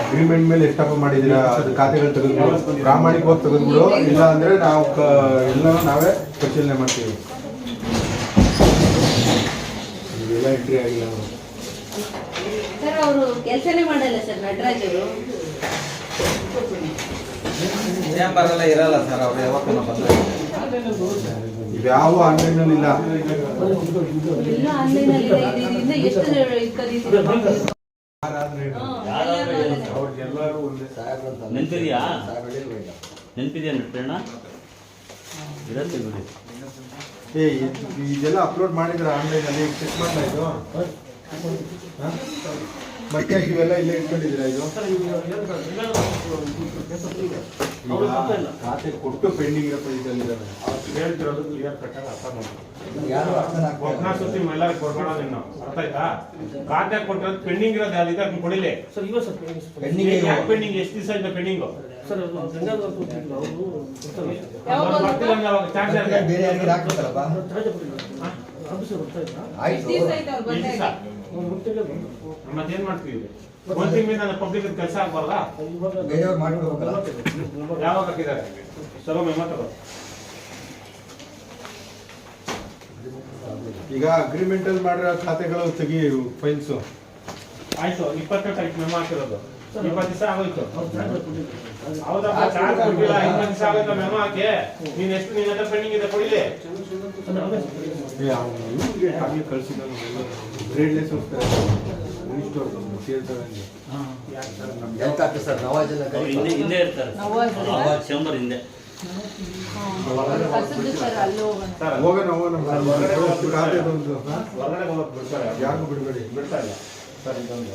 Agreement ಮೇಲೆ ಎಷ್ಟಪ್ಪ ಮಾಡಿದ್ದೀರಾ ಅದು ಖಾತೆಗಳು ತೆಗೆದ್ಬಿಡು ಪ್ರಾಮಾಣಿಕವಾಗಿ ತೆಗೆದ್ಬಿಡು ಇಲ್ಲ ಅಂದ್ರೆ ನಾವು ಎಲ್ಲ ನಾವೇ ಪರಿಶೀಲನೆ ಮಾಡ್ತೀವಿ ಎಂಟ್ರಿ ಆಗಿಲ್ಲ. ಸರ್, ಅವರು ಕೆಲಸನೇ ಮಾಡಲ್ಲ ಸರ್, ನಟರಾಜ್ ಅವರು ಚೇಂಬರ್ ಎಲ್ಲ ಇರಲ್ಲ ಸರ್ ಅವ್ರು ಯಾವತ್ತೂ ಬಂದ್ರೆ ಇವ್ಯಾವ ಆನ್ಲೈನ್ ಅಲ್ಲಿ ಇಲ್ಲ. ಎಲ್ಲ ಆನ್ಲೈನ್ ಅಲ್ಲಿ ಇದರಿಂದ ಎಷ್ಟು ಕರೀತೀರ ಎಲ್ಲರೂ ಒಂದೇ ನೆನ್ಪಿದ್ಯಾ? ನೆನ್ಪಿದ್ಯಾ ನಟಣ್ಣ ಇರತ್ತೆ ಬಿಡಿ. ಏ ಇದೆಲ್ಲ ಅಪ್ಲೋಡ್ ಮಾಡಿದ್ರೆ ಆನ್ಲೈನ್ ಅಲ್ಲಿ ಚೆಕ್ ಮಾಡ್ತಾ ಇದ್ದು ಹಾ? ಮತ್ತೆ ಇವೆಲ್ಲ ಇಲ್ಲೇ ಇಟ್ಕೊಂಡಿದ್ದೀರಾ ಇದು? ಖಾತೆ ಕೊಟ್ಟು ಪೆಂಡಿಂಗ್ ಇರೋ ಇದ್ದಾನೆ ಹೇಳ್ತಿರೋದು ಕ್ಲಿಯರ್ ಕಟ್ಟಾಗಿ ಅರ್ಥ ಯಾರು ಒಬ್ಬನ ಸುತ್ತಿ ಎಲ್ಲರಿಗೂ ಕೊಡ್ಬೇಡ ನೀನು ಅರ್ಥ ಆಯ್ತಾ? ಖಾತೆ ಕೊಟ್ಟಿರೋದು ಪೆಂಡಿಂಗ್ ಇರೋದು ಯಾವ್ದಿದೆ ಅದನ್ನ ಕೊಡಿಲಿ. ಸರ್ ಇವ ಸರ್ ಪೆಂಡಿಂಗ್. ಯಾಕೆ ಪೆಂಡಿಂಗ್ ಎಷ್ಟು ದಿವಸ ಇದೆ ಪೆಂಡಿಂಗು ಸರ್ ಗಂಗಾಧರ ಅವರು ಬರ್ತಿಲ್ಲ ಅವಾಗ ಚಾರ್ಜ್ ಬೇರೆ ಯಾರಿಗೆ ಹಾಕ್ಬೇಕಲ್ಲಪ್ಪ ಆಯ್ತು. ಮತ್ತೇನ್ ಮಾಡ್ತೀವಿ ಒಂದ್ ತಿಂಗಳಿಂದ ಪಬ್ಲಿಕ್ ಕೆಲಸ ಆಗ್ಬಾರ್ದಾ? ಇವಾಗ ಬೇರೆಯವ್ರು ಮಾಡ್ಕೊಡ್ಬೇಕಲ್ಲ ಯಾವಾಗ ಹಾಕಿದ್ದಾರೆ ಈಗ ಅಗ್ರಿಮೆಂಟ್ ಅಲ್ಲಿ ಮಾಡಿರೋ ಖಾತೆಗಳು ತೆಗಿ ಫೈಲ್ಸ್ ಆಯ್ತು ಇಪ್ಪತ್ತನೇ ತಾರೀಕು ಮೆಮೋ ಹಾಕಿರೋದು. ಇಪ್ಪತ್ತು ದಿವಸ ಆಗೋಯ್ತು. ಹೌದಾ ಚಾರ್ಜ್ ಕೊಟ್ಟಿಲ್ಲ ಹೌದಪ್ಪ ಚಾರ್ಜ್ ಕೊಟ್ಟಿಲ್ಲ ಇಪ್ಪತ್ತು ದಿವಸ ಆಗೋಯ್ತು ಮೆಮೋ ಹಾಕಿ. ನೀನ್ ಎಷ್ಟು ನಿನ್ನ ಹತ್ರ ಪೆಂಡಿಂಗ್ ಇದೆ ಕೊಡಿಲಿ. ಆಗ್ಲಿ ಕಳ್ಸಿದ ಗ್ರೇಡ್ಲೆಸ್ ಹೋಗ್ತಾರೆ. ಹೆಲ್ತ್ ಆಫೀಸರ್ ನವಾಜ್ ಎಲ್ಲ ಅವ್ರು ಹಿಂದೆ ಹಿಂದೆ ಇರ್ತಾರೆ ನವಾಜ್ ಅಲ್ಲ? ಅವಾಗ ಚೇಂಬರ್ ಹಿಂದೆ. ಸರ್ ಹೋಗೋಣ. ಸರ್ ಹೋಗೋಣ ಯಾರಿಗೂ ಬಿಡ್ತಾ ಇಲ್ಲ. ಸರ್ ಇದೊಂದು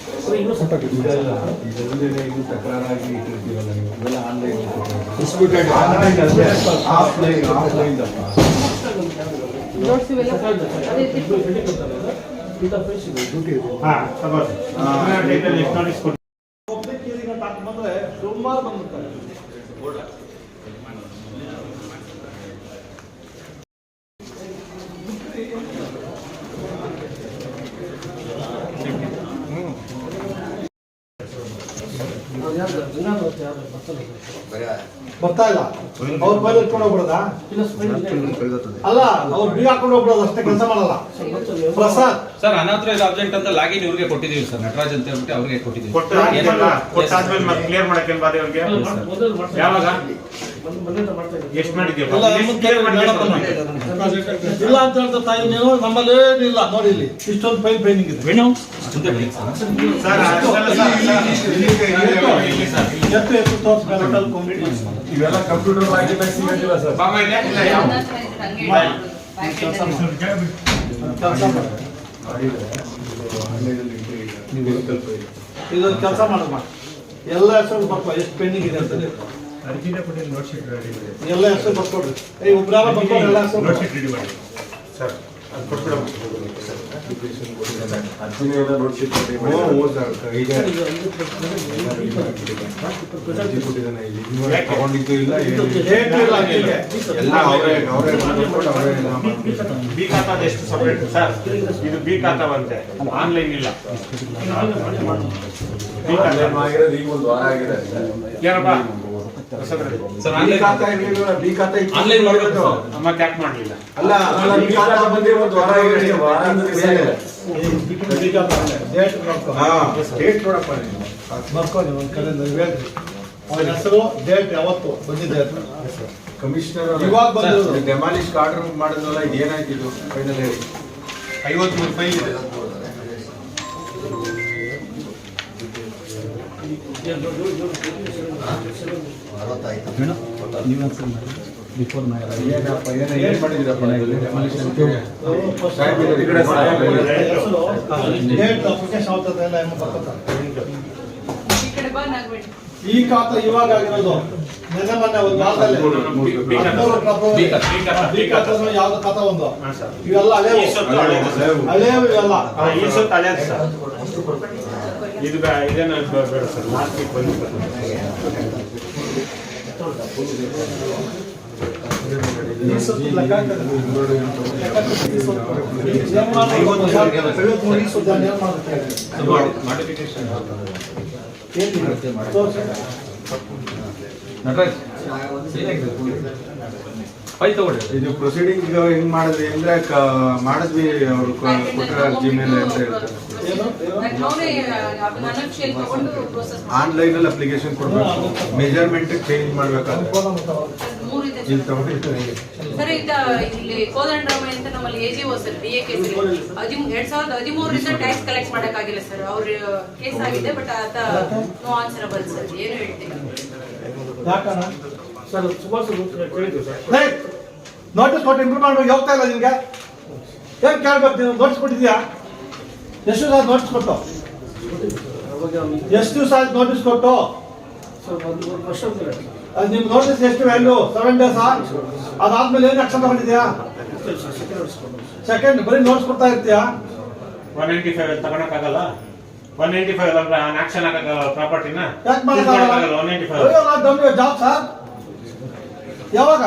ಇನ್ನೂ ಸ್ವಲ್ಪ ಇಟ್ಟಿರ್ತೀವಲ್ಲ ನೀವು ಇವೆಲ್ಲ ಆನ್ಲೈನ್ ಆಫ್ಲೈನ್ ಆಫ್ಲೈನ್ ಡ್ಯೂಟಿ ಇದೆ ಹಾ ತಗೋರಿ ಎಷ್ಟು ನೋಟಿಸ್ ಕೊಡಿ ಬಂದ್ರೆ ಸುಮಾರು ಬಂದಿರ್ತಾರೆ ಬರ್ತಾ ಇಲ್ಲ. ಅವ್ರ ಬೈಲ್ ಇಟ್ಕೊಂಡು ಹೋಗ್ಬಿಡದ? ಅಲ್ಲ ಅವ್ರು ಬಿ ಹಾಕೊಂಡು ಹೋಗ್ಬಿಡೋದು ಅಷ್ಟೇ ಕೆಲಸ ಮಾಡಲ್ಲ. ಪ್ರಸಾದ್ ಸರ್ ಅನಾಥರೈಸ್ ಆಬ್ಜೆಕ್ಟ್ ಅಂತ ಲಾಗಿನ್ ಇವ್ರಿಗೆ ಕೊಟ್ಟಿದೀವಿ ಸರ್ ನಟರಾಜ್ ಅಂತ ಹೇಳ್ಬಿಟ್ಟು ಅವ್ರಿಗೆ ಕೊಟ್ಟಿದ್ದೀವಿ ಕೊಟ್ಟು ಕೊಟ್ಟಾದ್ಮೇಲೆ ಮತ್ತೆ ಕ್ಲಿಯರ್ ಮಾಡಕ್ಕೆ ಬಾರಿ ಅವ್ರಿಗೆ ಯಾವಾಗ ಎಷ್ಟು ಮಾಡಿದ್ಯಪ್ಪ ಇಲ್ಲ ಅಂತ ಹೇಳ್ತಾ ತಾಯಿ ನೀವು ನಮ್ಮಲ್ಲಿ ಏನಿಲ್ಲ ನೋಡಿ ಇಲ್ಲಿ ಇಷ್ಟೊಂದು ಫೈಲ್ ಪೆಂಡಿಂಗ್ ಇದೆ ವೇಣು. ಎತ್ತು ಎತ್ತು ತೋರಿಸ್ಬೇಕು ಇವೆಲ್ಲ ಕಂಪ್ಯೂಟರ್ ಆಗಿಲ್ಲ ಸರ್? ಇಲ್ಲ. ಕೆಲಸ ಮಾಡಿ ಆನ್ಲೈನಲ್ಲಿ ನೀವು ಸ್ವಲ್ಪ ಇದೆ ಇದೊಂದು ಕೆಲಸ ಮಾಡಮ್ಮ ಎಲ್ಲ ಹೆಸರು ಬರ್ಕೊ ಎಷ್ಟು ಪೆಂಡಿಂಗ್ ಇದೆ ಅಂತ ಎಲ್ಲ ಹೆಸರು ಬರ್ಕೊಡ್ರಿ. ಏ ಒಬ್ರಾರ ಬರ್ಕೊಡ್ರಿ, ಎಲ್ಲ ಹೆಸರು ಸರ್ ಅದು ಸರ್ ಅರ್ಜಿ ಕೊಟ್ಟಿದ್ದಾನೆ ಇಲ್ಲಿ. ತಗೊಂಡಿದ್ದು ಇಲ್ಲ ಇಲ್ಲ ಹಂಗಿದೆ. ಎಲ್ಲ ಅವರೇ ಅವರೇ ಮಾಡ್ಕೊಂಡು ಅವರೇ ಎಲ್ಲ ಬಿ ಖಾತಾದ ಎಷ್ಟು ಸಪರೇಟ್ ಸರ್ ಇದು ಬಿ ಖಾತಾ ಬಂತೆ ಆನ್ಲೈನ್ ಇಲ್ಲ ಬಿ ಖಾತಾ ಆಗಿರೋದು ಈಗ ಒಂದು ವಾರ ಆಗಿದೆ ಏನಪ್ಪ ಯಾಕೆ ಅಲ್ಲ ಹೆಸರು ಡೇಟ್ ಯಾವತ್ತು ಬಂದಿದೆ ಕಮಿಷನರ್ ಇವಾಗ ಬಂದ್ರು ಡೆಮಾಲಿಶ್ ಆರ್ಡರ್ ಮಾಡಿದ್ರಲ್ಲ ಇದು ಏನಾಯ್ತು ಇದು? ಫೈನಲ್ ಹೇಳಿ. ಐವತ್ಮೂರು ಫೈಲ್ ಇದೆ. ಅರವತ್ತಾಯ್ತು ಸರ್ ಏನಪ್ಪ ಏನ ಏನ್ ಈ ಖಾತಾ ಇವಾಗ ಆಗಿರೋದು. ನೆನ್ನೆ ಮೊನ್ನೆ ಒಂದು ಖಾತೆನೋ ಯಾವ್ದು ಖಾತಾ ಒಂದು. ಇವೆಲ್ಲ ಹಳೆ ಈ ಸೊತ್ತು ಹಳೇದು ಸರ್. ಹಳೆವು ಇವೆಲ್ಲ. ಈ ಸೊತ್ತು ಹಳೇದು ಸರ್. ಇದು ಇದೇನು ಬೇಡ sir. Market week Nataraj file ತಗೊಳ್ಳಿ. ಇದು ಪ್ರೊಸೀಡಿಂಗ್ ಹೆಂಗ್ ಮಾಡಿದ್ವಿ ಅಂದ್ರೆ ಮಾಡಿದ್ವಿ ಅವರು ಕೊಟ್ಟಿರೋ ಅರ್ಜಿ ಮೇಲೆ ಅಂತ ಹೇಳ್ತಾರೆ? ತಗೊಂಡು ಆನ್ಲೈನ್ ಅಲ್ಲಿ ಅಪ್ಲಿಕೇಶನ್ ಕೊಡ್ಬೇಕು. ಮೆಜರ್ಮೆಂಟ್ ಚೇಂಜ್ ಮಾಡ್ಬೇಕಾದ್ರೆ. ಮೂರು ಇದೆ ಇಲ್ಲಿ ತಗೊಂಡಿರ್ತಾರೆ ಸರ್ ಈಗ ಇಲ್ಲಿ ಕೋದಂಡರಾಮ ಅಂತ ನಮ್ಮಲ್ಲಿ A G O sir D A case ಎರಡ್ ಸಾವಿರದ ಹದಿಮೂರರಿಂದ ಟ್ಯಾಕ್ಸ್ ಕಲೆಕ್ಟ್ ಮಾಡಕ್ಕಾಗಿಲ್ಲ ಸರ್. ಅವ್ರ ಕೇಸ್ ಆಗಿದೆ ಬಟ್ ಆತ ನೋ ಆನ್ಸರಬಲ್ ಸರ್. ಏನು ಹೇಳ್ತೀವಿ ಸರ್ ಸಲ ಕೇಳಿದ್ವಿ ಸರ್. ನೋಟಿಸ್ ಕೊಟ್ಟು ಇಂಪ್ರೂವ್ ಮಾಡಿ ಹೋಗ್ತಾ ಇಲ್ಲ ನಿಮಗೆ. ಏನ್ ಕೇಳ್ಬೇಕು ನೀವು ನೋಟಿಸ್ ಕೊಟ್ಟಿದ್ಯಾ ಎಷ್ಟು ದಿವಸ ನೋಟಿಸ್ ಕೊಟ್ಟು? ಎಷ್ಟು ದಿವಸ ಆಯ್ತು ನೋಟಿಸ್ ಕೊಟ್ಟು? ಸರ್ ಒಂದು ಒಂದು ವರ್ಷ ಅಂದ್ರೆ ಅದು ನಿಮ್ ನೋಟಿಸ್ ಎಷ್ಟು ವ್ಯಾಲ್ಯೂ ಸೆವೆನ್ ಡೇಸ್ ಅದಾದ್ಮೇಲೆ ಏನು ಆಕ್ಷನ್ ತಗೊಂಡಿದ್ಯಾ ಸೆಕೆಂಡ್ ಬರೀ ನೋಟ್ಸ್ ಕೊಡ್ತಾ ಇರ್ತೀಯಾ? ಒನ್ ನೈಂಟಿ ಫೈವ್ ತಗೊಳಕ್ಕಾಗಲ್ಲ ಒನ್ ನೈಂಟಿ ಫೈವ್ ಆಕ್ಷನ್ ಆಗಲ್ಲ ಪ್ರಾಪರ್ಟಿನ ಯಾಕೆ ಮಾಡಕ್ಕಾಗಲ್ಲ? One ninety five job sir ಯಾವಾಗ?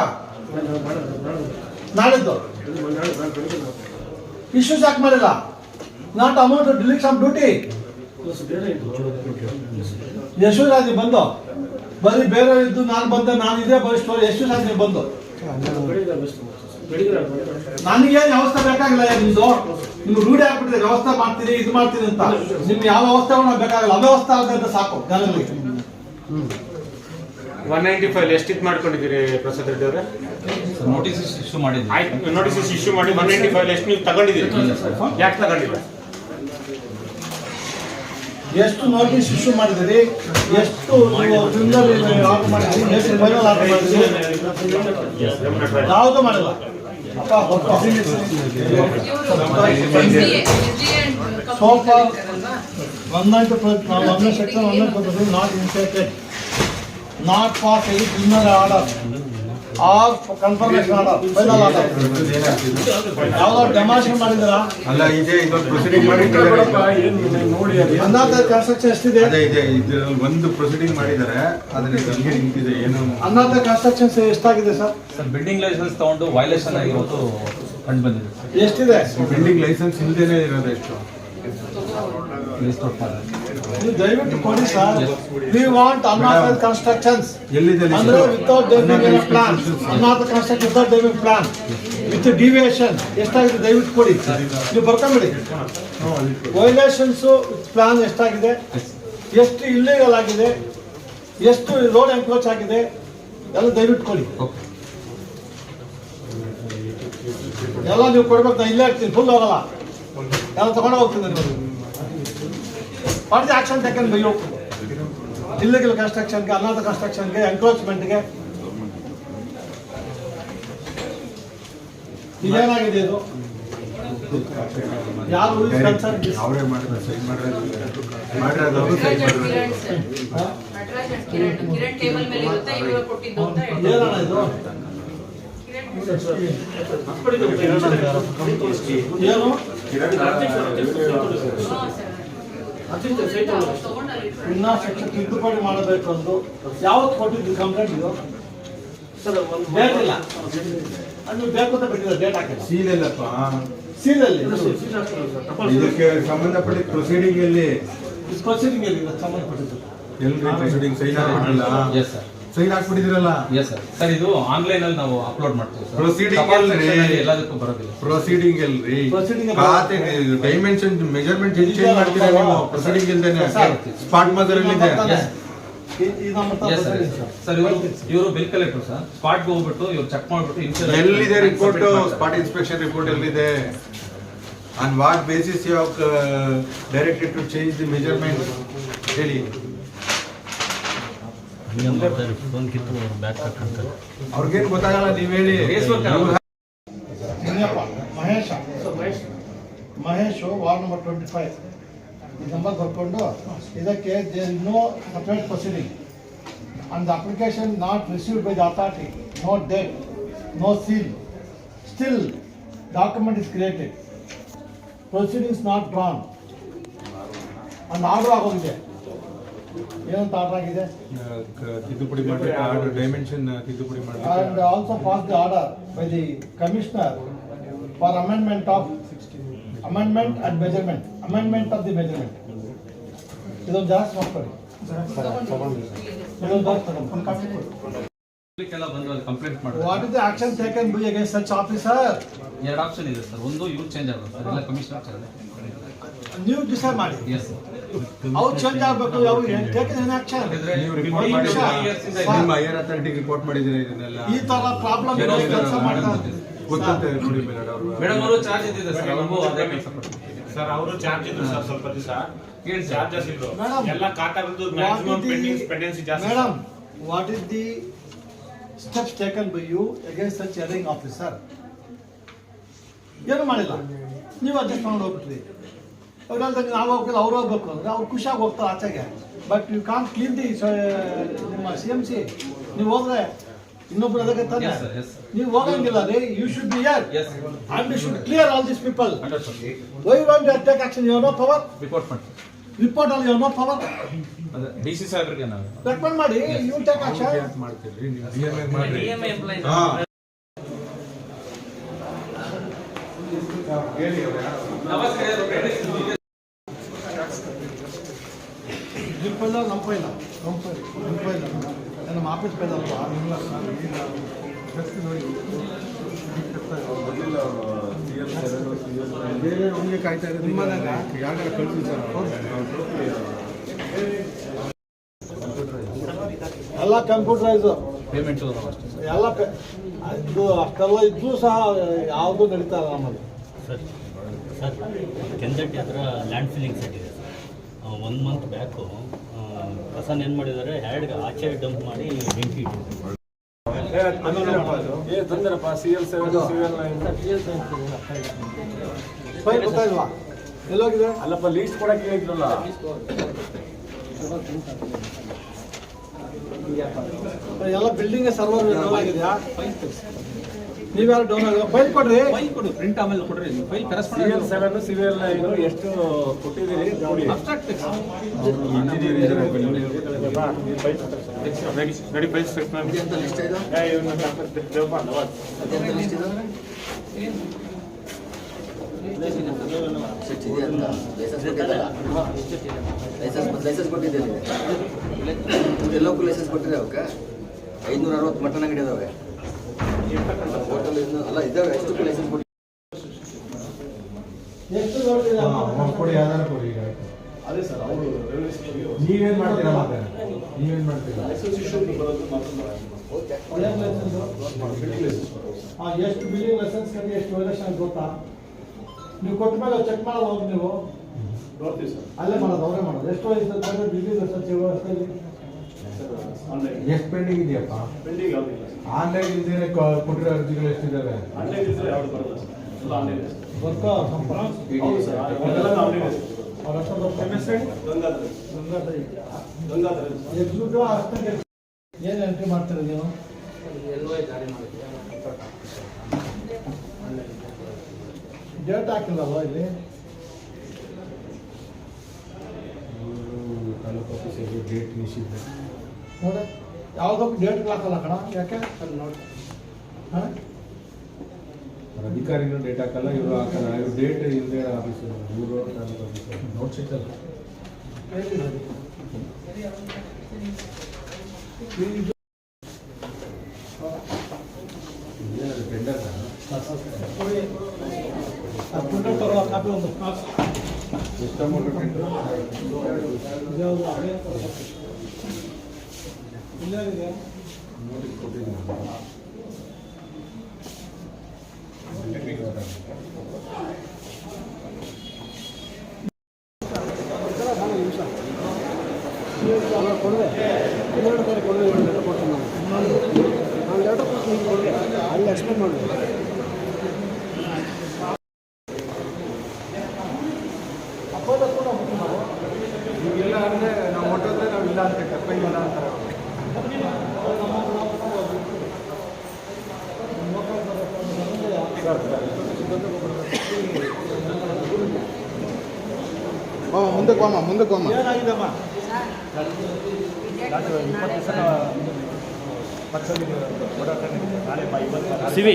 ನಾಳಿದ್ದು? ಇಶ್ಯೂಸ್ ಯಾಕೆ ಮಾಡಿಲ್ಲ? Not amount dereliction of duty Yashu Raj ಬಂದು? ಬರೀ ಬೇರೆ ಇದ್ದು ನಾನು ಬಂದೆ, ನಾನು ಇದೇ ಬಯಸ್ತು ಯಶು ರಾಜ್ ನೀವು ಬಂದು? ನನಗೇನು ವ್ಯವಸ್ಥೆ ಬೇಕಾಗಿಲ್ಲ ನಿಮ್ದು ನಿಮ್ಗೆ ರೂಢಿ ಹಾಕ್ಬಿಟ್ಟಿದೆ ವ್ಯವಸ್ಥೆ ಮಾಡ್ತೀನಿ, ಇದು ಮಾಡ್ತೀನಿ ಅಂತ. ನಿಮ್ಗೆ ಯಾವ ವ್ಯವಸ್ಥೆ ಬೇಕಾಗಲ್ಲ. ಅವ್ಯವಸ್ಥೆ ಆಗದೆ ಅಂತ ಸಾಕು ಒನ್ ನೈಂಟಿ ಫೈವ್ ಎಷ್ಟು ಇದು ಮಾಡ್ಕೊಂಡಿದ್ದೀರಿ ಪ್ರಸಾದ್ ರೆಡ್ಡಿ ಅವರೇ? ನೋಟಿಸ್ ಇಶ್ಯೂ ಮಾಡಿದ್ವಿ. ಆಯ್ತು ನೋಟಿಸಸ್ ಇಶ್ಯೂ ಮಾಡಿ ಒನ್ ನೈಂಟಿ ಫೈವ್ ಎಷ್ಟು ನೀವು ತಗೊಂಡಿದ್ದೀರಿ? ಯಾಕೆ ತಗೊಂಡಿಲ್ಲ? ಎಷ್ಟು ನೋಟಿಸ್ ಇಶ್ಯೂ ಮಾಡಿದಿರಿ? ಎಷ್ಟು ಆರ್ಡರ್ ಮಾಡಿದಿರಿ? ಎಷ್ಟು ಫೈನಲ್ ಆರ್ಡರ್ ಮಾಡಿದಿರಿ? ಯಾವುದು ಮಾಡಿಲ್ಲ? ಅಪ್ಪ ಗೊತ್ತು. So far, one not percent, not pass any criminal order. Or for confirmation order, final order. ಯಾವ್ದೋ ಡೆಮಾನ್ಸ್ಟ್ರೇಷನ್ ಮಾಡಿದ್ರ ಅಲ್ಲ ಇದೆ ಇದೊಂದು ಪ್ರೊಸೀಡಿಂಗ್ ಮಾಡಿದ್ದಾರೆ. ಅನ್ನಾದ ಕನ್ಸ್ಟ್ರಕ್ಷನ್ ಎಷ್ಟಿದೆ? ಅದೇ ಇದೆ ಇದ್ರಲ್ಲಿ ಒಂದು ಪ್ರೊಸೀಡಿಂಗ್ ಮಾಡಿದ್ದಾರೆ. ಆದ್ರೆ ಹಂಗೆ ನಿಂತಿದೆ ಏನು? ಅನ್ನಾದ ಕನ್ಸ್ಟ್ರಕ್ಷನ್ಸ್ ಎಷ್ಟಾಗಿದೆ ಸರ್? ಸರ್ ಬಿಲ್ಡಿಂಗ್ ಲೈಸೆನ್ಸ್ ತಗೊಂಡು ವೈಲೇಷನ್ ಆಗಿರೋದು ಕಂಡು ಬಂದಿದೆ ಸರ್. ಎಷ್ಟಿದೆ? ಬಿಲ್ಡಿಂಗ್ ಲೈಸೆನ್ಸ್ ಇಲ್ದೇನೆ ಇರೋದು ಎಷ್ಟು? ನೀವು ದಯವಿಟ್ಟು ಕೊಡಿ ಸರ್. ವಿ ವಾಂಟ್ ಅನ್ನಾದ ಕನ್ಸ್ಟ್ರಕ್ಷನ್ಸ್ ಎಲ್ಲಿದೆ ಅಂದ್ರೆ without drawing plan ಅನ್ನಾದ construction without drawing plan with deviation ಎಷ್ಟಾಗಿದೆ ದಯವಿಟ್ಟು ಕೊಡಿ. ನೀವು ಬರ್ಕೊಂಬಿಡಿ. ವೈಲೇಷನ್ಸ್ ಪ್ಲಾನ್ ಎಷ್ಟಾಗಿದೆ? ಎಷ್ಟು ಇಲ್ಲಿಗಲ್ ಆಗಿದೆ? ಎಷ್ಟು ರೋಡ್ ಎನ್ಕ್ರೋಚ್ ಆಗಿದೆ? ಎಲ್ಲ ದಯವಿಟ್ಟು ಕೊಡಿ. ಎಲ್ಲ ನೀವು ಕೊಡ್ಬೇಕು ನಾನು ಇಲ್ಲೇ ಇರ್ತೀನಿ. ಫುಲ್ ಹೋಗಲ್ಲ. ಎಲ್ಲ ತಗೊಂಡು ಹೋಗ್ತೀನಿ ಪಾರ್ಟಿ ಆಕ್ಷನ್ ಟೇಕನ್ ಬೈ ಹೋಗ್ತದೆ ಇಲ್ಲಿಗಲ್ ಕನ್ಸ್ಟ್ರಕ್ಷನ್ಗೆ ಅನಾಥ ಕನ್ಸ್ಟ್ರಕ್ಷನ್ಗೆ ಎನ್ಕ್ರೋಚ್ಮೆಂಟ್ಗೆ ಇದೇನಾಗಿದೆ ಇದು? ಯಾರು ಅವರೇ ಮಾಡಿದ್ರೆ ಸೈನ್ ಮಾಡಿರೋದು ಸೈನ್ ಮಾಡಿರೋದು ಏನು? ಇನ್ನ ತಿದ್ದುಪಡಿ ಮಾಡಬೇಕು ಅಂದು ಯಾವತ್ತು ಕೊಟ್ಟಿದ್ದು ಕಂಪ್ಲೇಂಟ್ ಇದು ಸರ್ ಒಂದು ಡೇಟ್ ಇಲ್ಲ ಅದು ನೀವು ಬೇಕು ಅಂತ ಡೇಟ್ ಹಾಕಿಲ್ಲ. ಸೀಲ್ ಎಲ್ಲಪ್ಪ? ಸೀಲಲ್ಲಿ ಇದಕ್ಕೆ ಸಂಬಂಧಪಟ್ಟ ಪ್ರೊಸೀಡಿಂಗ್ ಅಲ್ಲಿ ಪ್ರೊಸೀಡಿಂಗ್ ಅಲ್ಲಿ ಸಂಬಂಧಪಟ್ಟಿದ್ದು. ಎಲ್ರಿ proceeding sign yes sir sign ಹಾಕ್ಬಿಟ್ಟಿದಿರಲ್ಲ yes sir sir ಇದು ಆನ್ಲೈನ್ ಅಲ್ಲಿ ನಾವು ಅಪ್ಲೋಡ್ ಮಾಡ್ತೀವಿ ಸರ್ ಪ್ರೊಸೀಡಿಂಗ್ ತಪಾಲ್ ಅಲ್ರಿ. section ಅಲ್ಲಿ ಎಲ್ಲದಕ್ಕೂ ಬರೋದಿಲ್ಲ ಪ್ರೊಸೀಡಿಂಗ್ ಅಲ್ರಿ Proceeding ಅಲ್ಲಿ- ಖಾತೆ ಡೈಮೆನ್ಷನ್ ಮೆಜರ್ಮೆಂಟ್ ಹೆಂಗ್ ಚೇಂಜ್ ಮಾಡ್ತೀರಾ ನೀವು? ಪ್ರೊಸೀಡಿಂಗ್ ಇಲ್ದೇನೆ? ಸ್ಪಾಟ್ ಮದರಲ್ಲಿ ಇದೆ ಎಸ್ ಸರ್ ಸರ್. ಸರ್ ಇವರು ಇವರು ಬಿಲ್ ಕಲೆಕ್ಟರ್ ಸರ್ ಸ್ಪಾಟ್ಗೆ ಹೋಗ್ಬಿಟ್ಟು ಇವ್ರು ಚೆಕ್ ಮಾಡ್ಬಿಟ್ಟು ಇನ್ಶೂರೆನ್ಸ್ ಎಲ್ಲಿದೆ ರಿಪೋರ್ಟ್ ಸ್ಪಾಟ್ ಇನ್ಸ್ಪೆಕ್ಷನ್ ರಿಪೋರ್ಟ್ ಎಲ್ಲಿದೆ? On what basis you directed to change the measurement ಹೇಳಿ. ಹಂಗೆ ಮಾಡ್ತಾರೆ? ಫೋನ್ ಕಿತ್ತು ಅವ್ರು ಬ್ಯಾಗ್ ಕಟ್ಕೊಂತಾರೆ ಅವ್ರಿಗೇನು ಗೊತ್ತಾಗಲ್ಲ ನೀವು ಹೇಳಿ. Mahesha. Mahesh ward number twenty five ಈ ನಂಬರ್ ಬರ್ಕೊಂಡು ಇದಕ್ಕೆ there no separate proceeding and the application not received by the authority no date no seal still document is created proceedings not drawn and order ಆಗೋಗಿದೆ. ಯೆನ್ ಟಾಪಾ ಆಗಿದೆ ದಿಡುಪುಡಿ ಮಾಡಿರ ಆರೆ dimension ದಿಡುಪುಡಿ ಮಾಡ್ಕೊಂಡು and also pass the order by the commissioner for amendment of 16 amendment at measurement amendment of the measurement ಇದು ಜಾಸ್ತಿ ಮಾಡ್ಕೊಳ್ಳಿ ಒಂದು 10 ತನಕ ಕಟ್ ಕೊಡಿ ಕೆಲಸ ಬಂದ್ರೆ ಕಂಪ್ಲೀಟ್ ಮಾಡೋದು ವಾಟ್ ಇಸ್ ಆಫೀಸರ್ ಎರಡು ಆಪ್ಷನ್ ಇದೆ ಸರ್. ಒಂದು ಯುರ್ ಚೇಂಜ್ ಆಗುತ್ತೆ ನೀವು ಡಿಸೈಡ್ కమిಷನರ್ ಚೇಂಜ್ ಮಾಡ್ತಾರೆ ಎಸ್ ಅವ್ರು ಚೇಂಜ್ ಆಗ್ಬೇಕು? ಯಾವ ರಿಪೋರ್ಟ್ ಮಾಡಿದ್ದೀರಾ ನಿಮ್ಮ ಹೈಯರ್ ಅಥಾರಿಟಿಗೆ ರಿಪೋರ್ಟ್ ಮಾಡಿದ್ದೀರಾ ಇದನ್ನೆಲ್ಲ ಈ ತರ ಪ್ರಾಬ್ಲಮ್ ಕೆಲಸ ಮಾಡ್ತಾರೆ ಗೊತ್ತಂತೆ ನೋಡಿ ಮೇಡಮ್ ಅವರು. ಮೇಡಮ್ ಅವರು ಚಾರ್ಜ್ ಇದ್ದಿದೆ ಸರ್ ಅವ್ರಿಗೂ ಅದೇ ಕೆಲಸ ಕೊಡ್ತೀವಿ ಸರ್ ಅವರು ಚಾರ್ಜ್ ಇದ್ರು ಸರ್ ಸ್ವಲ್ಪ ದಿವಸ. ಏನು. ಚಾರ್ಜಸ್ ಇದ್ರು. ಎಲ್ಲ ಮ್ಯಾಕ್ಸಿಮಮ್ ಪೆಂಡಿಂಗ್ ಪೆಂಡೆನ್ಸಿ ಜಾಸ್ತಿ Madam, what is the steps taken by you against such officer? ಏನು ಮಾಡಿಲ್ಲ? ನೀವು ಅಡ್ಜಸ್ಟ್ ಮಾಡಿ ಹೋಗ್ಬಿಟ್ರಿ. ಅವ್ರು ಹೇಳ್ದಂಗೆ ನಾವು ಹೋಗ್ಬೇಕು ಅವ್ರು ಹೋಗ್ಬೇಕು. ಅಂದ್ರೆ ಅವ್ರು ಖುಷಿಯಾಗಿ ಹೋಗ್ತಾರೆ ಆಚೆಗೆ. But you can clean the ನಿಮ್ಮ ಸಿ ಎಂ ಸಿ ನೀವು ಹೋದ್ರೆ ಇನ್ನೊಬ್ರು ಅದಕ್ಕೆ ತಾನೆ. ನೀವು ಹೋಗಂಗಿಲ್ಲ ರೀ. You should be here and you should clear all this people why want take action you know power report ಮಾಡಿ. ರಿಪೋರ್ಟ್ ಅಲ್ಲಿ you know power DC D C ಸಾಹೇಬ್ರಿಗೆ ನಾವು. ರೆಕಮೆಂಡ್ ಮಾಡಿ. ಯು ಟೇಕ್ ಆಕ್ಷನ್ ಮಾಡ್ತೀರಿ ನೀವು ಡಿ ಎಂ ಮಾಡ್ರಿ. Employee ಹಾ. ಹೇಳಿ ನಮ್ಮ ಪೈಲ. ನಮ್ಮ ಪೈಲ. ನಮ್ಮ ಪೈಲ. ನಮ್ಮ ಆಫೀಸ್ ಪೈಲ ಅಲ್ವಾ? ಇಲ್ಲ ಸರ್, ಈಗ ನೋಡಿ. ಬಂದಿಲ್ಲ. ಬೇರೆ ಅವನಿಗೆ ಕಾಯ್ತಾ ಇರೋದು ನಿಮ್ಮ ಯಾರು ಕಳ್ಸಿ ಸರ್? ಎಲ್ಲ ಕಂಪ್ಯೂಟರೈಸ್. ಪೇಮೆಂಟು ಅಷ್ಟೇ ಎಲ್ಲ ಇದು ಅಷ್ಟೆಲ್ಲ ಇದ್ದು ಸಹ ಯಾವುದು ನಡೀತಾ ಇಲ್ಲ ನಮ್ಮಲ್ಲಿ. ಸರ್ ಸರ್ ಕೆಂದಟ್ಟಿ ಹತ್ರ ಲ್ಯಾಂಡ್ ಫಿಲ್ಲಿಂಗ್ ಸೆಟ್ ಇದೆ ಸರ್. ಒನ್ ಮಂತ್ ಬ್ಯಾಕು ಕಸನ ಏನು ಮಾಡಿದ್ದಾರೆ? ಹ್ಯಾಡ್ಗೆ ಆಚೆ ಡಂಪ್ ಮಾಡಿ ಬೆಂಕಿ ಇಟ್ಟಿದ್ದಾರೆ. ಫೈಲ್ ಗೊತ್ತಾಯಿಲ್ವಾ ಎಲ್ಲೋಗಿದೆ? ಅಲ್ಲಪ್ಪ ಲೀಸ್ಟ್ ಕೊಡಕ್ಕೆ ಹೇಳಿದ್ರಲ್ಲ. ಎಲ್ಲ ಬಿಲ್ಡಿಂಗ್ ಸರ್ವರ್ ಆಗಿದೆಯಾ ನೀವ್ಯಾರು ಡೌನ್ ಫೈಲ್ ಕೊಡ್ರಿ. ಫೈಲ್ ಕೊಡು. ಪ್ರಿಂಟ್ ಆಮೇಲೆ ಕೊಡ್ರಿ. File correspond correspondent seven civil nine ಎಷ್ಟು ಕೊಟ್ಟಿದ್ದೀರಿ? ಕೊಡಿ ಅಬ್ಸ್ಟ್ರಾಕ್ಟ್ ಇಂಜಿನಿಯರ್ ಇದ್ದಾರೆ. ನಡಿ ಪೈಸ್ ಲೈಸೆನ್ಸ್ ಕೊಟ್ಟಿದ್ದೀರಿ. ಎಲ್ಲಕ್ಕೂ ಲೈಸೆನ್ಸ್ ಕೊಟ್ಟಿದೆ ಅವಕ್ಕೆ? ಐನೂರ ಅರವತ್ತು ಮಟನ್ ಅಂಗಡಿ ಇದಾವೆ ಅಲ್ಲ ಇದಾವೆ ಎಷ್ಟು ಲೈಸೆನ್ಸ್ ಕೊಡಿ. ಎಷ್ಟು ನೋಡಿದ್ರೆ ಕೊಡಿ ಯಾವ್ದಾರ ಕೊಡಿ ಈಗ. ಅದೇ ಸರ್ ಅವರು ನೀವೇನ್ ಮಾಡ್ತೀರಾ ಮಾತ್ರ ನೀವೇನ್ ಮಾಡ್ತೀರಾ? ಹಾಂ ಎಷ್ಟು ಬಿಲ್ಲಿಂಗ್ ಲೈಸೆನ್ಸ್ ಕಂಡು ಎಷ್ಟು ವೈಲೇಷನ್ ಗೊತ್ತಾ? ನೀವು ಕೊಟ್ಟ ಮೇಲೆ ಚೆಕ್ ಮಾಡೋದು ಹೋಗಿ ನೀವು? ನೋಡ್ತೀವಿ ಸರ್. ಅಲ್ಲೇ ಮಾಡೋದು ಅವರೇ ಮಾಡೋದು. ಎಷ್ಟು ವಯಸ್ಸು ಬಿಲ್ಲಿಂಗ್ ಲೈಸೆನ್ಸ್ ವ್ಯವಸ್ಥೆಯಲ್ಲಿ ಆನ್ಲೈನ್ ಎಷ್ಟು ಪೆಂಡಿಂಗ್ ಇದೆಯಪ್ಪ. ಪೆಂಡಿಂಗ್ ಯಾವುದಿಲ್ಲ. ಆನ್ಲೈನ್ ಇಲ್ದೇನೆ ಕ- ಕೊಟ್ಟಿರೋ ಅರ್ಜಿಗಳು ಎಷ್ಟಿದ್ದಾವೆ ಆನ್ಲೈನ್ ಇದ್ರೆ ಯಾವ್ದು ಬರಲ್ಲ ಎಲ್ಲ ಆನ್ಲೈನ್ ಇದೆ ವರ್ಕ ಹೌದು ಸರ್ ಎಲ್ಲ ಆನ್ಲೈನ್ ಇದೆ. ಅವ್ರ ಹತ್ರ ಬರ್ತಾರೆ ಗಂಗಾಧರ. ಗಂಗಾಧರ ಎಕ್ಸಿಕ್ಯೂಟಿವ್ ಅಷ್ಟೇ ಏನು ಎಂಟ್ರಿ ಮಾಡ್ತಾರೆ ನೀವು? ಡೇಟ್ ಹಾಕಿಲ್ಲವ ಇಲ್ಲಿ? ತಾಲೂಕು ಆಫೀಸಲ್ಲಿ ಡೇಟ್ ನಿಷಿದ್ಧ. ನೋಡಿ ಯಾವುದಕ್ಕೂ ಡೇಟ್ ಹಾಕಲ್ಲ ಕಣ ಯಾಕೆ? ಅಲ್ಲಿ ನೋಡಿ. ಹಾಂ? ಅಧಿಕಾರಿಗಳು ಡೇಟ್ ಹಾಕಲ್ಲ ಇವರು ಹಾಕಲ್ಲ. ಇವ್ರು ಡೇಟ್ ಇಲ್ಲದೆ ಆಫೀಸ್ ಇವರು ನೋಟ್ ಸಿಕ್ಕಲ್ಲ ಎಷ್ಟು ಅಮೌಂಟ್ ഇല്ല ഇല്ല. ഇങ്ങോട്ട് ಮುಂದಕ್ಕೆ ಮಾಮ ಮುಂದಕ್ಕೆ ಮಾಮ. ಸಿವಿ.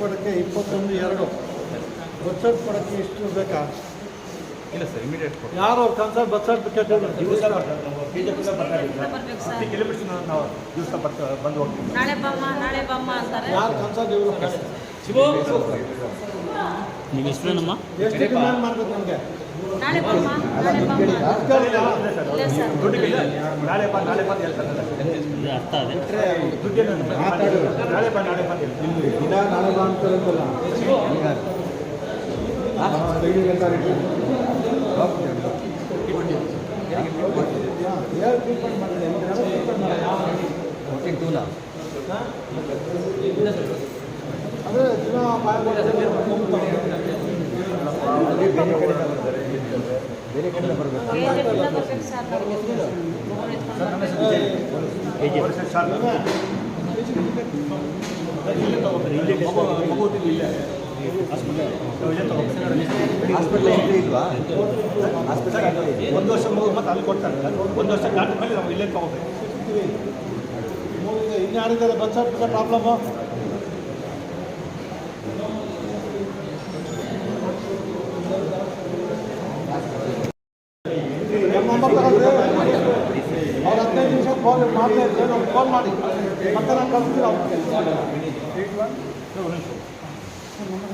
ಕೊಡೋಕ್ಕೆ ಇಪ್ಪತ್ತೊಂದು ಎರಡು. ಕೊಡೋಕ್ಕೆ ಎಷ್ಟು ಬೇಕಾ? ಇಲ್ಲ ಸರ್ ಇಮಿಡಿಯೇಟ್ ಯಾರು ಅವ್ರ ಕನ್ಸರ್ ಬಸ್ ಸರ್ಟಿಫಿಕೇಟ್ ನಾಳೆ ಬಮ್ಮ ನಾಳೆ ಬಮ್ಮ ಅಂತಾರೆ. ಯಾರು ಕನ್ಸರ್ ಇವರು ನಿಮ್ಮ ಹೆಸರೇನಮ್ಮ? ಎಷ್ಟು ಡಿಮ್ಯಾಂಡ್ ಮಾಡ್ಬೇಕು ನಮಗೆ? ನಾಳೆ ಬಮ್ಮ ನಾಳೆ ಬಮ್ಮ. ಇಲ್ಲ ಸರ್ ಇದು ಅರ್ಥ ಅದೇ ದಿನ ನಾಳೆ ಬಾ ನಾಳೆ ರಿಪೀಟ್ ಯಾರು ಟ್ರೀಟ್ಮೆಂಟ್ ಅಂತ ಅದೇ ಬಾಯ್ ಕೆಜಿಎಫ್ಯಿಂದ ಬರ್ಬೇಕು ಸರ್ ಎಂಟ್ರಿ ಇಲ್ವಾ ಒಂದು ವರ್ಷ ಮೂರು ಮತ್ತೆ ಅಲ್ಲಿ ಕೊಡ್ತಾರೆ. ಒಂದು ವರ್ಷ ದಾಟಿದ ಮೇಲೆ ನಾವು ಇಲ್ಲೇ ತಗೋಬೇಕು. ಇನ್ಯಾರಿದ್ದಾರೆ ಬಸ್ ಸರ್ಟಿಫಿಕೇಟ್ ಪ್ರಾಬ್ಲಮ್ಮು ಅವ್ರು ಹದಿನೈದು ನಿಮಿಷ ಫೋನ್ ಇದ್ರೆ ನಾವು ಫೋನ್ ಮಾಡಿ. ಮತ್ತೆ ನಾನು ಕಳಿಸ್ತೀವಿ ಅವ್ರಿಗೆ.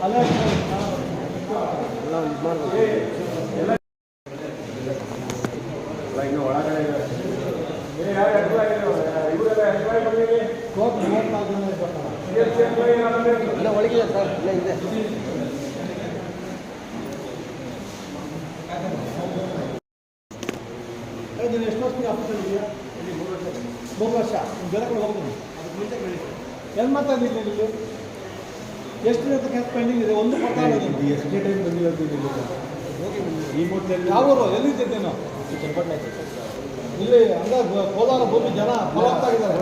ಅಲ್ಲೇ ಇನ್ನು ಒಳಗಡೆ ಕೋಟ್ ಮೂವತ್ನಾಲ್ಕು ಜನ ಇರ್ಬೇಕಲ್ಲ ಇಲ್ಲ ಒಳಗಿದೆ ಸರ್ ಇಲ್ಲ ಇದೆ ಏ, ನೀನು ಎಷ್ಟು ವರ್ಷಕ್ಕೆ ಆಫೀಸಲ್ಲಿ ಇದೆಯಾ ಮೂರು ವರ್ಷ ಜನಗಳು ಹೋಗ್ತೀನಿ ಏನು ಮಾಡ್ತಾ ಇದ್ದೀನಿ ಇಲ್ಲಿ ಎಷ್ಟು ದಿನ ಕೆಲಸ ಪೆಂಡಿಂಗ್ ಇದೆ ಒಂದು ಕೊಡ್ತಾ ಇಲ್ಲ ನೀನು. ಎಷ್ಟೇ ಟೈಮ್ ಬಂದಿರೋದು ಇಲ್ಲಿ ಈ ಮೊದಲಲ್ಲಿ ಯಾವ ಊರು ಎಲ್ಲಿದ್ದೆ ನೀನು ಇಲ್ಲಿ ಅಂದ್ರೆ ಕೋಲಾರ ಭೂಮಿ ಜನ ಫಲವತ್ತಾಗಿದ್ದಾರೆ.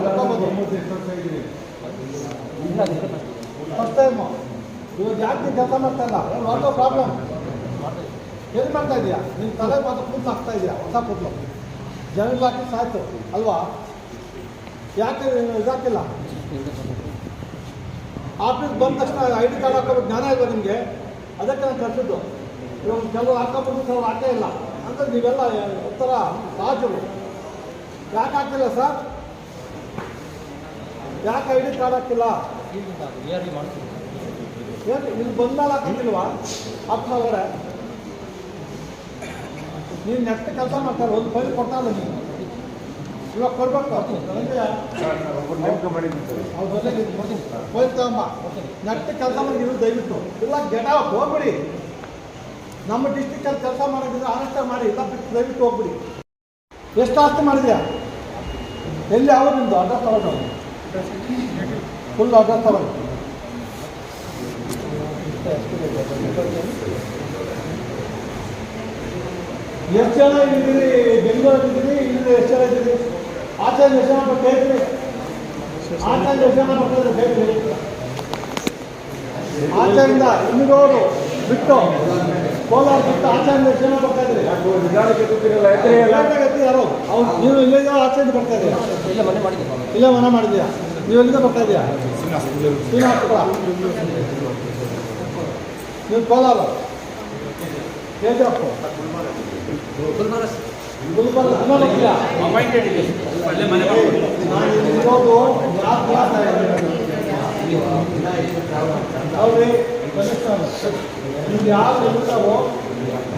ಫಸ್ಟ್ ಟೈಮು ಇವಾಗ ಯಾಕೆ ಕೆಲಸ ಮಾಡ್ತಾ ಇಲ್ಲ? ವಾಟ್ ಪ್ರಾಬ್ಲಮ್ ಏನು ಮಾಡ್ತಾ ಇದೀಯಾ? ನಿನ್ನ ತಲೆ ಮಾತ್ರ ಕೂದಲು ಹಾಕ್ತಾ ಇದೆಯಾ? ಹೊಸ ಕೂದಲು. ಜನಗಳು ಹಾಕಿ ಸಾಯ್ತು, ಅಲ್ವಾ? ಯಾಕೆ ಇದಾಕಿಲ್ಲ? ಆಫೀಸ್ ಬಂದ ತಕ್ಷಣ ಐ ಡಿ ಕಾರ್ಡ್ ಹಾಕೋಬೇಕು ಜ್ಞಾನ ಇಲ್ವಾ ನಿಮಗೆ? ಅದಕ್ಕೆ ನಾನು ಕಳಿಸಿದ್ದು ಇವಾಗ ಕೆಲವರು ಹಾಕೋಬೇಕು ಕೆಲವರು ಹಾಕೇ ಇಲ್ಲ. ಅಂತ ನೀವೆಲ್ಲ ಒಂಥರ ರಾಜರು. ಯಾಕೆ ಹಾಕಿಲ್ಲ ಸರ್? ಯಾಕೆ ಐ ಡಿ ಕಾರ್ಡ್ ಹಾಕಿಲ್ಲ ಏನು ಇಲ್ಲಿ ಬಂದ್ಮೇಲೆ ಹಾಕಿಲ್ವಾ ಹತ್ತು ನೀವು ನೆಕ್ಸ್ಟ್ ಕೆಲಸ ಮಾಡ್ತಾರೆ, ಒಂದು ಫೈಲ್ ಕೊಟ್ಟಲ್ಲ ನೀನು? ಇವಾಗ ಕೊಡ್ಬೇಕು. ನನಗೆ ಅವ್ರು ಬಂದಾಗ ಕೆಲಸ ಮಾಡಿದ್ರು ದಯವಿಟ್ಟು. ಇಲ್ಲ ಗೆಟ ಹೋಗ್ಬಿಡಿ. ನಮ್ಮ ಡಿಸ್ಟಿಕಲ್ಲಿ ಕೆಲಸ ಮಾಡೋದಿದ್ರೆ ಆನಷ್ಟ ಮಾಡಿ, ಇಲ್ಲ, ಬಿಟ್ಟು ದಯವಿಟ್ಟು ಹೋಗ್ಬಿಡಿ. ಎಷ್ಟು ಆಸ್ತಿ ಮಾಡಿದ್ಯಾ? ಎಲ್ಲಿ ಯಾವ ನಿಮ್ಮದು ಅಡ್ರೆಸ್ ತಗೊಂಡು ಫುಲ್ ಅಡ್ರೆಸ್ ತಗೊಂಡು. ಎಷ್ಟು ಜನ ಇದ್ದೀರಿ ಬೆಂಗಳೂರಲ್ಲಿ ಇದ್ದೀರಿ? ಇಲ್ಲಿ ಎಷ್ಟು ಜನ ಇದ್ದೀರಿ? ಆಚೆ ಎಷ್ಟು ಜನ ಇದ್ರಿ ಆಚೆ ಎಷ್ಟು ಜನ ಇದ್ರಿ ಬೇಕ್ರಿ ಆಚೆಯಿಂದ ಇನ್ನೂರು ಬಿಟ್ಟು ಕೋಲಾರ ಬಿಟ್ಟು ಆಚೆಯಿಂದ ಜನ ಬರ್ತಾ ಇದ್ರಿ ನಿಧಾನಕ್ಕೆ ಕೂತಿರಲ್ಲ? ಎತ್ತರೆ ಎಲ್ಲ ಯಾರು? ಅವ್ರು ನೀವು ಇಲ್ಲಿಂದ ಆಚೆಯಿಂದ ಬರ್ತಾ ಇದ್ದೀರಾ? ಇಲ್ಲ ಮನೆ ಮಾಡಿದ್ದೆ ಇಲ್ಲೇ ಮನೆ ಮಾಡಿದ್ಯಾ ನೀವು ಎಲ್ಲಿಂದ ಬರ್ತಾ ಇದೆಯಾ ಶ್ರೀನಿವಾಸಪುರ. ನೀವು Kolar? K G F Gulbarga. ಇನ್ನೂ ಬರ್ತೀಯಾ ನಾನು ಇಲ್ಲಿ ಇರೋದು ಯಾರು ನಿಮ್ಗೆ ಯಾರು ಇರ್ತಾವೋ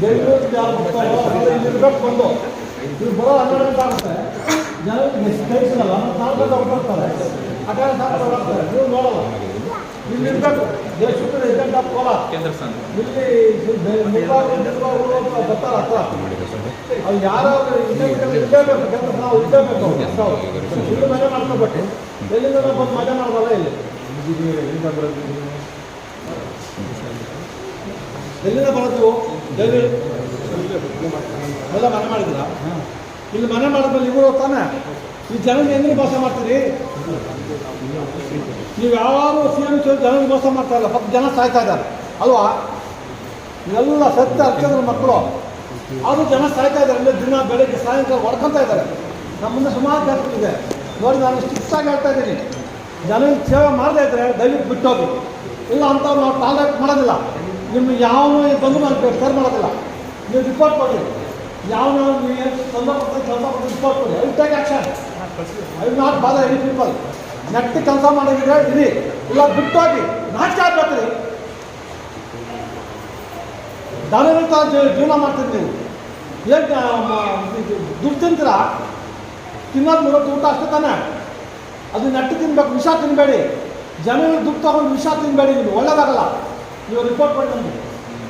ಬೆಂಗಳೂರಿಗೆ ಯಾರು ಬರ್ತಾರೋ ಅವ್ರು ಇಲ್ಲಿ ಇರ್ಬೇಕು ಬಂದು. ಇವ್ರು ಬರೋ ಹನ್ನೆರಡು ಆಗುತ್ತೆ. ಜನರಿಗೆ ಕಳಿಸಲ್ಲ ಮತ್ತು ನಾಲ್ಕು ಆ ಕಡೆ ಸಾಕು ಹೊರಡ್ತಾರೆ ನೀವು ನೋಡಲ್ಲ ಇಲ್ಲಿ ಇರ್ಬೇಕು ದೇಶಕ್ಕೆ ರಿಸಲ್ಟ್ ಆಫ್ ಕೋಲಾರ ಕೇಂದ್ರ ಇಲ್ಲಿ ಬರ್ತಾರ ಹತ್ರ ಅವ್ರು ಯಾರಾದ್ರೂ ಇರಲೇಬೇಕು. ಕೆಲಸ ನಾವು ಇರಲೇಬೇಕು ಇಲ್ಲಿ ಮಜಾ ಮಾಡ್ಕೊಬೇಕು ಎಲ್ಲಿಂದ ಬಂದು ಮಜಾ ಮಾಡಬಲ್ಲ ಇಲ್ಲಿ ಎಲ್ಲಿಂದ ಬರೋದು ಡೈಲಿ ಎಲ್ಲ ಮನೆ ಮಾಡಿದ್ರ ಇಲ್ಲಿ ಮನೆ ಮಾಡಿದ್ಮೇಲೆ ಇವರು ತಾನೆ? ಈ ಜನ ಹೆಂಗೆ ಮೋಸ ಮಾಡ್ತೀರಿ? ನೀವು ಯಾವಾಗಲೂ ಸಿ ಎಂ ಜನ ಮೋಸ ಮಾಡ್ತಾ ಇಲ್ಲ ಜನ ಸಾಯ್ತಾ ಇದ್ದಾರೆ. ಅಲ್ವಾ? ಎಲ್ಲ ಸತ್ಯ ಹಚ್ಚಿದ್ರು ಮಕ್ಕಳು. ಅದು ಜನ ಸಾಯ್ತಾ ಇದ್ದಾರೆ ಅಂದರೆ ದಿನ ಬೆಳಗ್ಗೆ ಸಾಯಂಕಾಲ ಹೊಡ್ಕೊಂತ ಇದ್ದಾರೆ. ನಮ್ಮನ್ನು ಸುಮಾರು ಜನಗಳಿದೆ ನೋಡಿ, ನಾನು ಸ್ಟ್ರಿಕ್ಟಾಗಿ ಹೇಳ್ತಾ ಇದ್ದೀನಿ. ಜನರಿಗೆ ಸೇವೆ ಮಾಡದೇ ಇದ್ದರೆ ದಯವಿಟ್ಟು ಬಿಟ್ಟೋಗಿ. ಇಲ್ಲ ಅಂಥವ್ರು ನಾವು ಟಾಲರೇಟ್ ಮಾಡೋದಿಲ್ಲ. ನಿಮ್ಮ ಯಾವ ಬಂದು ನಾನು ಸರ್ ಮಾಡೋದಿಲ್ಲ ನೀವು ರಿಪೋರ್ಟ್ ಕೊಡಿ ಯಾವ ನೀವು ಕೊಡ್ತಾರೆ ಕೆಲಸ ಕೊಡ್ತಾರೆ ರಿಪೋರ್ಟ್ ಕೊಡಿ I take action I not bother any people ನೆಟ್ಟಿ ಕೆಲಸ ಮಾಡೋದಿದ್ರೆ ಇರಿ. ಇಲ್ಲ ಬಿಟ್ಟೋಗಿ ನಾಚಿಕೆ ಆಗ್ಬೇಕ್ರಿ ದಾನಿರುತ್ತ ಜೀವನ ಮಾಡ್ತಿರ್ತೀವಿ ಏನು ದುಡ್ಡು ತಿಂತೀರಾ? ತಿನ್ನೋದು ಮೂವತ್ತು ಊಟ ಅಷ್ಟೇ ತಾನೆ. ಅದು ನೆಟ್ಟು ತಿನ್ಬೇಕು, ವಿಷ ತಿನ್ನಬೇಡಿ ಜನರಿಗೆ ದುಡ್ಡು ತಗೊಂಡು ವಿಷ ತಿನ್ನಬೇಡಿ ನೀವು ಒಳ್ಳೇದಾಗಲ್ಲ. ನೀವು ರಿಪೋರ್ಟ್ ಮಾಡಿ ನಮಗೆ.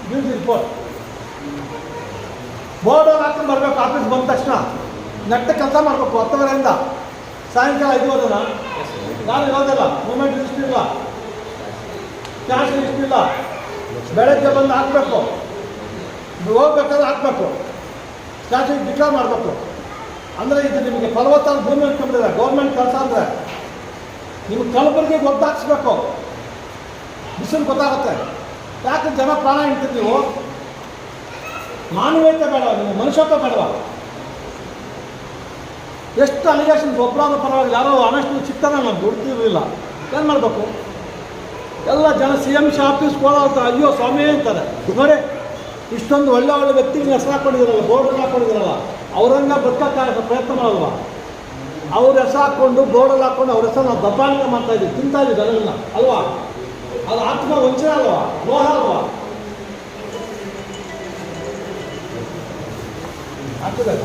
ನ್ಯೂಸ್ ರಿಪೋರ್ಟ್ ಬೋರ್ಡಲ್ಲಿ ಹಾಕೊಂಡು ಬರಬೇಕು ಆಫೀಸ್ ಬಂದ ತಕ್ಷಣ. ನೆಟ್ಟ ಕೆಲಸ ಮಾಡಬೇಕು, ಹತ್ತುವರೆಯಿಂದ. ಸಾಯಂಕಾಲ ಐದುವರೆನ ನಾನು ಇರೋದಿಲ್ಲ? ಮೂಮೆಂಟ್ ಇಷ್ಟಿಲ್ಲ ಕ್ಯಾಶ್ ಇಷ್ಟಿಲ್ಲ ಬೆಳಗ್ಗೆ ಬಂದು ಹಾಕಬೇಕು. ಹೋಗ್ಬೇಕಾದ್ರೆ ಹಾಕಬೇಕು. ಕ್ಯಾಶಿಗೆ ಡಿಕ್ಲೇರ್ ಮಾಡಬೇಕು. ಅಂದರೆ ಇದು ನಿಮಗೆ ಫಲವತ್ತಾದ ಭೂಮಿ ಅಂದ್ಕೊಂಡಿದೆ ಗೌರ್ಮೆಂಟ್ ಕೆಲಸ ಅಂದರೆ. ನಿಮ್ಗೆ ಕಲಬುರಗಿಗೆ ಗೊತ್ತಾಕ್ಸ್ಬೇಕು ಬಿಸಿಲು ಗೊತ್ತಾಗುತ್ತೆ. ಯಾಕೆ ಜನ ಪ್ರಾಣ ಇಡ್ತೀರಿ ನೀವು? ಮಾನವೀಯತೆ ಬೇಡ ನೀವು ಮನುಷ್ಯತ್ವ ಬೇಡವ? ಎಷ್ಟು ಅಲಿಗೇಷನ್ ಒಬ್ಬರಾದ ಪರವಾಗಿ ಯಾರೋ ಅನಷ್ಟು ಚಿತ್ತನ ನಾವು ದುಡ್ತಿರಲಿಲ್ಲ ಏನು ಮಾಡಬೇಕು? ಎಲ್ಲ ಜನ ಸಿ ಎಂ ಸಿ ಆಫೀಸ್ ಹೋದ ಅಯ್ಯೋ ಸ್ವಾಮಿ ಅಂತಾರೆ. ನೋಡಿ ಇಷ್ಟೊಂದು ಒಳ್ಳೆ ಒಳ್ಳೆ ವ್ಯಕ್ತಿಗೆ ಹೆಸರು ಹಾಕೊಂಡಿದ್ದೀರಲ್ಲ ಬೋರ್ಡ್ ಹಾಕೊಂಡಿದ್ದೀರಲ್ಲ ಅವರನ್ನ ಬದುಕಕ್ಕೆ ಪ್ರಯತ್ನ ಮಾಡಲ್ವಾ? ಅವ್ರ ಹೆಸರು ಹಾಕ್ಕೊಂಡು ಬೋರ್ಡಲ್ಲಿ ಹಾಕ್ಕೊಂಡು ಅವ್ರ ಹೆಸರು ನಾವು ದಬ್ಬಾಳಿಕೆ ಮಾಡ್ತಾ ಇದ್ದೀವಿ, ತಿಂತಾ ಇದ್ದೀವಿ ಅಲ್ವಾ? ಅದು ಆತ್ಮ ವಂಚನೆ ಅಲ್ವಾ ಲೋಹ ಅಲ್ವಾ ಆಗ್ತದೆ